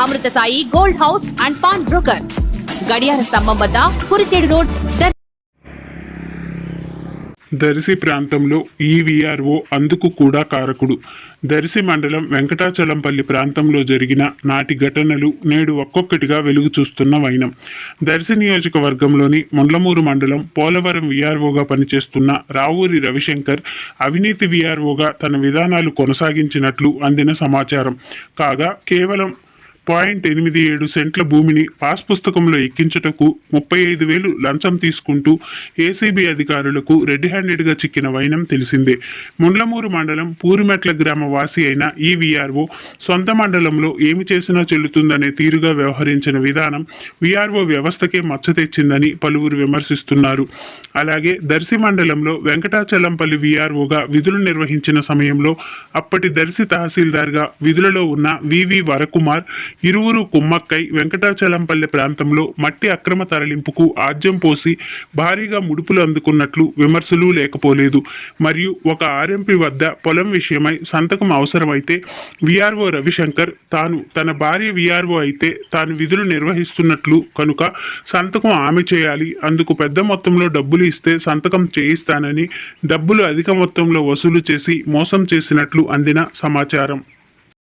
Amrutha Sai gold house and pawn brokers. గడియార స్తంభం వద్ద కురిచేడు రోడ్ దరిసి దర్శి ప్రాంతంలో ఈవీఆర్ఓ అందుకు కూడా కారకుడు. దర్శి మండలం వెంకటాచలంపల్లి ప్రాంతంలో జరిగిన నాటి ఘటనలు నేడు ఒక్కొక్కటిగా వెలుగు చూస్తున్న వైనం. దర్శి నియోజకవర్గంలోని ముండ్లమూరు మండలం పోలవరం విఆర్ఓగా పనిచేస్తున్న రావూరి రవిశంకర్ అవినీతి విఆర్ఓగా తన విధానాలు కొనసాగించినట్లు అందిన సమాచారం. కాగా కేవలం పాయింట్ ఎనిమిది ఏడు సెంట్ల భూమిని పాస్ పుస్తకంలో ఎక్కించుటకు ముప్పై ఐదు వేలు లంచం తీసుకుంటూ ఏసీబీ అధికారులకు రెడ్ హ్యాండెడ్గా చిక్కిన వైనం తెలిసిందే. ముండ్లమూరు మండలం పూరిమెట్ల గ్రామ వాసి అయిన ఈ విఆర్ఓ సొంత మండలంలో ఏమి చేసినా చెల్లుతుందనే తీరుగా వ్యవహరించిన విధానం విఆర్ఓ వ్యవస్థకే మచ్చ తెచ్చిందని పలువురు విమర్శిస్తున్నారు. అలాగే దర్శి మండలంలో వెంకటాచలంపల్లి విఆర్ఓగా విధులు నిర్వహించిన సమయంలో అప్పటి దర్శి తహసీల్దార్గా విధులలో ఉన్న వివి వరకుమార్ ఇరువురు కుమ్మక్కై వెంకటాచలంపల్లి ప్రాంతంలో మట్టి అక్రమ తరలింపుకు ఆజ్యం పోసి భారీగా ముడుపులు అందుకున్నట్లు విమర్శలు లేకపోలేదు. మరియు ఒక ఆర్ఎంపీ వద్ద పొలం విషయమై సంతకం అవసరమైతే విఆర్ఓ రవిశంకర్ తాను తన భార్య విఆర్ఓ అయితే తాను విధులు నిర్వహిస్తున్నట్లు కనుక సంతకం ఆమె చేయాలి. అందుకు పెద్ద మొత్తంలో డబ్బులు ఇస్తే సంతకం చేయిస్తానని డబ్బులు అధిక మొత్తంలో వసూలు చేసి మోసం చేసినట్లు అందిన సమాచారం.